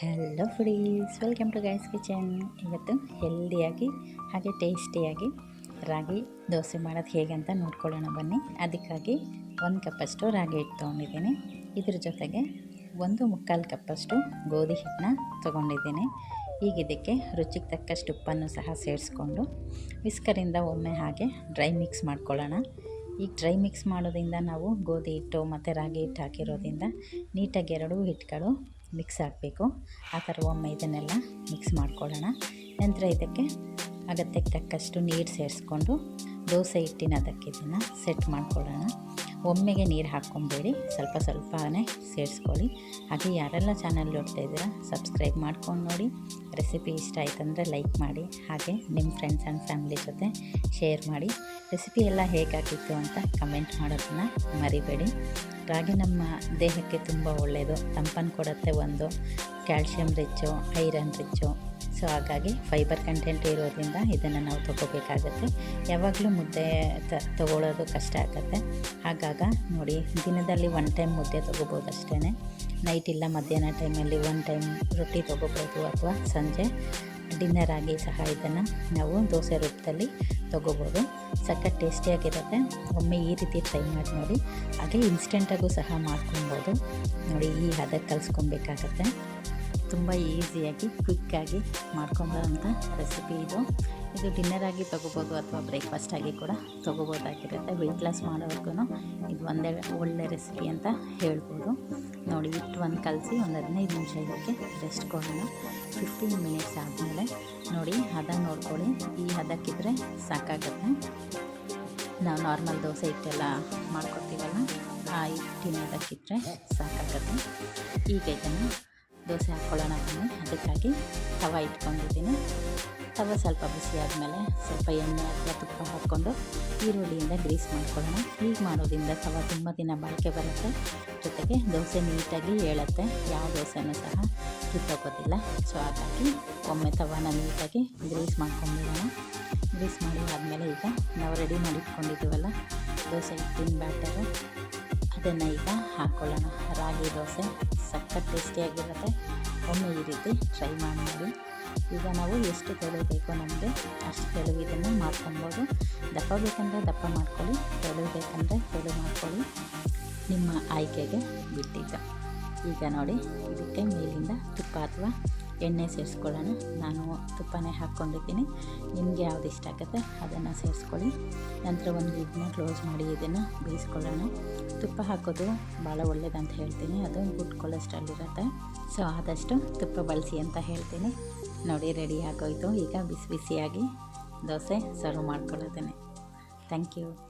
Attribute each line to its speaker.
Speaker 1: Hello foodies welcome to guys kitchen ಇವತ್ತು ಹೆಲ್ದಿಯಾಗಿ ಹಾಗೆ ಟೇಸ್ಟಿಯಾಗಿ ರಾಗಿ ದೋಸೆ ಮಾಡೋದು ಹೇಗೆ ಅಂತ ನೋಡ್ಕೊಳ್ಳೋಣ ಬನ್ನಿ. ಅದಕ್ಕಾಗಿ ಒಂದು ಕಪ್ಪಷ್ಟು ರಾಗಿ ಹಿಟ್ಟು ತೊಗೊಂಡಿದ್ದೀನಿ. ಇದ್ರ ಜೊತೆಗೆ ಒಂದು ಮುಕ್ಕಾಲು ಕಪ್ಪಷ್ಟು ಗೋಧಿ ಹಿಟ್ಟನ್ನ ತೊಗೊಂಡಿದ್ದೀನಿ. ಈಗ ಇದಕ್ಕೆ ರುಚಿಗೆ ತಕ್ಕಷ್ಟು ಉಪ್ಪನ್ನು ಸಹ ಸೇರಿಸ್ಕೊಂಡು ವಿಸ್ಕರಿಂದ ಒಮ್ಮೆ ಹಾಗೆ ಡ್ರೈ ಮಿಕ್ಸ್ ಮಾಡ್ಕೊಳ್ಳೋಣ. ಈಗ ಡ್ರೈ ಮಿಕ್ಸ್ ಮಾಡೋದ್ರಿಂದ ನಾವು ಗೋಧಿ ಹಿಟ್ಟು ಮತ್ತು ರಾಗಿ ಹಿಟ್ಟು ಹಾಕಿರೋದ್ರಿಂದ ನೀಟಾಗಿ ಎರಡೂ ಹಿಟ್ಟುಗಳು ಮಿಕ್ಸ್ ಹಾಕಬೇಕು ಆ ಥರ ಒಮ್ಮೆ ಇದನ್ನೆಲ್ಲ ಮಿಕ್ಸ್ ಮಾಡ್ಕೊಳ್ಳೋಣ. ನಂತರ ಇದಕ್ಕೆ ಅಗತ್ಯಕ್ಕೆ ತಕ್ಕಷ್ಟು ನೀರು ಸೇರಿಸ್ಕೊಂಡು ದೋಸೆ ಹಿಟ್ಟಿನ ಅದಕ್ಕೆ ಇದನ್ನು ಸೆಟ್ ಮಾಡ್ಕೊಳ್ಳೋಣ. ಒಮ್ಮೆಗೆ ನೀರು ಹಾಕ್ಕೊಂಬೇಡಿ. ಸ್ವಲ್ಪ ಸ್ವಲ್ಪನೇ ಸೇರಿಸ್ಕೊಳ್ಳಿ. ಹಾಗೆ ಯಾರೆಲ್ಲ ಚಾನಲ್ ನೋಡ್ತಾ ಇದ್ದೀರಾ ಸಬ್ಸ್ಕ್ರೈಬ್ ಮಾಡ್ಕೊಂಡು ನೋಡಿ. ರೆಸಿಪಿ ಇಷ್ಟ ಆಯ್ತಂದರೆ ಲೈಕ್ ಮಾಡಿ. ಹಾಗೆ ನಿಮ್ಮ ಫ್ರೆಂಡ್ಸ್ ಆ್ಯಂಡ್ ಫ್ಯಾಮಿಲಿ ಜೊತೆ ಶೇರ್ ಮಾಡಿ. ರೆಸಿಪಿ ಎಲ್ಲ ಹೇಗಾಗಿತ್ತು ಅಂತ ಕಮೆಂಟ್ ಮಾಡೋದನ್ನ ಮರಿಬೇಡಿ. ರಾಗಿ ನಮ್ಮ ದೇಹಕ್ಕೆ ತುಂಬ ಒಳ್ಳೆಯದು. ತಂಪನ್ನು ಕೊಡುತ್ತೆ ಒಂದು. Calcium rich, iron rich. So, ಹಾಗಾಗಿ ಫೈಬರ್ ಕಂಟೆಂಟ್ ಇರೋದ್ರಿಂದ ಇದನ್ನು ನಾವು ತೊಗೋಬೇಕಾಗತ್ತೆ. ಯಾವಾಗಲೂ ಮುದ್ದೆ ತ ತಗೊಳ್ಳೋದು ಕಷ್ಟ ಆಗುತ್ತೆ. ಹಾಗಾಗ ನೋಡಿ, ದಿನದಲ್ಲಿ ಒನ್ ಟೈಮ್ ಮುದ್ದೆ ತೊಗೋಬೋದು ಅಷ್ಟೇ ನೈಟ್ ಇಲ್ಲ ಮಧ್ಯಾಹ್ನ ಟೈಮಲ್ಲಿ ಒನ್ ಟೈಮ್ ರೊಟ್ಟಿ ತೊಗೋಬೋದು ಅಥವಾ ಸಂಜೆ. ಡಿನ್ನರ್ ಆಗಿ ಸಹ ಇದನ್ನು ನಾವು ದೋಸೆ ರೂಪದಲ್ಲಿ ತೊಗೋಬೋದು. ಸಖತ್ ಟೇಸ್ಟಿಯಾಗಿರುತ್ತೆ ಒಮ್ಮೆ ಈ ರೀತಿ ಟ್ರೈ ಮಾಡಿ ನೋಡಿ. ಹಾಗೆ ಇನ್ಸ್ಟೆಂಟಾಗೂ ಸಹ ಮಾಡ್ಕೊಬೋದು. ನೋಡಿ, ಈ ಹದಕ್ಕೆ ಕಲಿಸ್ಕೊಬೇಕಾಗತ್ತೆ. ತುಂಬ ಈಸಿಯಾಗಿ ಕ್ವಿಕ್ಕಾಗಿ ಮಾಡ್ಕೊಂಬರೋಂಥ ರೆಸಿಪಿ ಇದು. ಇದು ಡಿನ್ನರ್ ಆಗಿ ತೊಗೋಬೋದು ಅಥವಾ ಬ್ರೇಕ್ಫಾಸ್ಟ್ ಆಗಿ ಕೂಡ ತೊಗೋಬೋದಾಗಿರುತ್ತೆ. ವೆಯ್ಟ್ ಲಾಸ್ ಮಾಡೋರ್ಗು ಇದು ಒಂದೇ ಒಳ್ಳೆ ರೆಸಿಪಿ ಅಂತ ಹೇಳ್ಬೋದು. ಒಂದು ಕಲಸಿ ಒಂದು ಹದಿನೈದು ನಿಮಿಷ ಇದಕ್ಕೆ ರೆಸ್ಟ್ ಕೊಡೋಣ. ಫಿಫ್ಟೀನ್ ಮಿನಿಟ್ಸ್ ಆದಮೇಲೆ ನೋಡಿ ಹದ ನೋಡ್ಕೊಳ್ಳಿ. ಈ ಹದಕ್ಕಿದ್ರೆ ಸಾಕಾಗುತ್ತೆ. ನಾವು ನಾರ್ಮಲ್ ದೋಸೆ ಹಿಟ್ಟೆಲ್ಲ ಮಾಡ್ಕೊತೀವಲ್ಲ ಆ ಹಿಟ್ಟಿನ ಹದಕ್ಕಿದ್ರೆ ಸಾಕಾಗುತ್ತೆ. ಈಗ ಇದನ್ನು ದೋಸೆ ಹಾಕ್ಕೊಳ್ಳೋಣ ಅದಕ್ಕಾಗಿ ತವ ಇಟ್ಕೊಂಡಿದ್ದೀನಿ. ತವ ಸ್ವಲ್ಪ ಬಿಸಿ ಆದಮೇಲೆ ಸ್ವಲ್ಪ ಎಣ್ಣೆ ಅಥವಾ ತುಪ್ಪ ಹಾಕ್ಕೊಂಡು ಈರುಳ್ಳಿಯಿಂದ ಗ್ರೀಸ್ ಮಾಡ್ಕೊಳ್ಳೋಣ. ಹೀಗೆ ಮಾಡೋದ್ರಿಂದ ತವ ತುಂಬ ದಿನ ಬಾಳಿಕೆ ಬರುತ್ತೆ. ಜೊತೆಗೆ ದೋಸೆ ನೀಟಾಗಿ ಏಳುತ್ತೆ. ಯಾವ ದೋಸೆನೂ ಸಹ ಕಿತ್ತೋಗೋದಿಲ್ಲ. ಸೊ, ಹಾಗಾಗಿ ಒಮ್ಮೆ ತವನ ನೀಟಾಗಿ ಗ್ರೀಸ್ ಮಾಡ್ಕೊಂಬಿಡೋಣ ಗ್ರೀಸ್ ಮಾಡಿ ಆದಮೇಲೆ ಈಗ ನಾವು ರೆಡಿ ಮಾಡಿಟ್ಕೊಂಡಿದ್ದೀವಲ್ಲ, ದೋಸೆ ಹಿಟ್ಟಿನ ಬ್ಯಾಟರು, ಅದನ್ನು ಈಗ ಹಾಕ್ಕೊಳ್ಳೋಣ ರಾಗಿ ದೋಸೆ ಸಖತ್ ಟೇಸ್ಟಿಯಾಗಿರುತ್ತೆ. ಒಮ್ಮೆ ಈ ರೀತಿ ಟ್ರೈ ಮಾಡಿ ಈಗ ನಾವು ಎಷ್ಟು ತೆಳು ಬೇಕೋ ನಮಗೆ ಅಷ್ಟು ತೆಳು ಇದನ್ನು ಮಾಡ್ಕೊಬೋದು. ದಪ್ಪ ಬೇಕಂದರೆ ದಪ್ಪ ಮಾಡ್ಕೊಳ್ಳಿ, ತೆಳು ಬೇಕಂದರೆ ತೆಳು ಮಾಡ್ಕೊಳ್ಳಿ. ನಿಮ್ಮ ಆಯ್ಕೆಗೆ ಬಿಟ್ಟಿದ್ದ. ಈಗ ನೋಡಿ, ಇದಕ್ಕೆ ಮೇಲಿಂದ ತುಪ್ಪ ಅಥವಾ ಎಣ್ಣೆ ಸೇರಿಸ್ಕೊಳ್ಳೋಣ. ನಾನು ತುಪ್ಪನೇ ಹಾಕ್ಕೊಂಡಿದ್ದೀನಿ. ನಿಮಗೆ ಯಾವ್ದು ಇಷ್ಟ ಆಗುತ್ತೆ ಅದನ್ನು ಸೇರಿಸ್ಕೊಳ್ಳಿ. ನಂತರ ಒಂದು ಇದನ್ನ ಕ್ಲೋಸ್ ಮಾಡಿ ಇದನ್ನು ಬೇಯಿಸ್ಕೊಳ್ಳೋಣ. ತುಪ್ಪ ಹಾಕೋದು ಭಾಳ ಒಳ್ಳೇದಂತ ಹೇಳ್ತೀನಿ. ಅದು ಗುಡ್ ಕೊಲೆಸ್ಟ್ರಾಲ್ ಇರುತ್ತೆ. ಸೊ, ಆದಷ್ಟು ತುಪ್ಪ ಬಳಸಿ ಅಂತ ಹೇಳ್ತೀನಿ. ನೋಡಿ, ರೆಡಿ ಆಗೋಯ್ತು. ಈಗ ಬಿಸಿ ಬಿಸಿಯಾಗಿ ದೋಸೆ ಸರ್ವ್ ಮಾಡ್ಕೊಳ್ಳೋದೇನೆ ಥ್ಯಾಂಕ್ ಯು.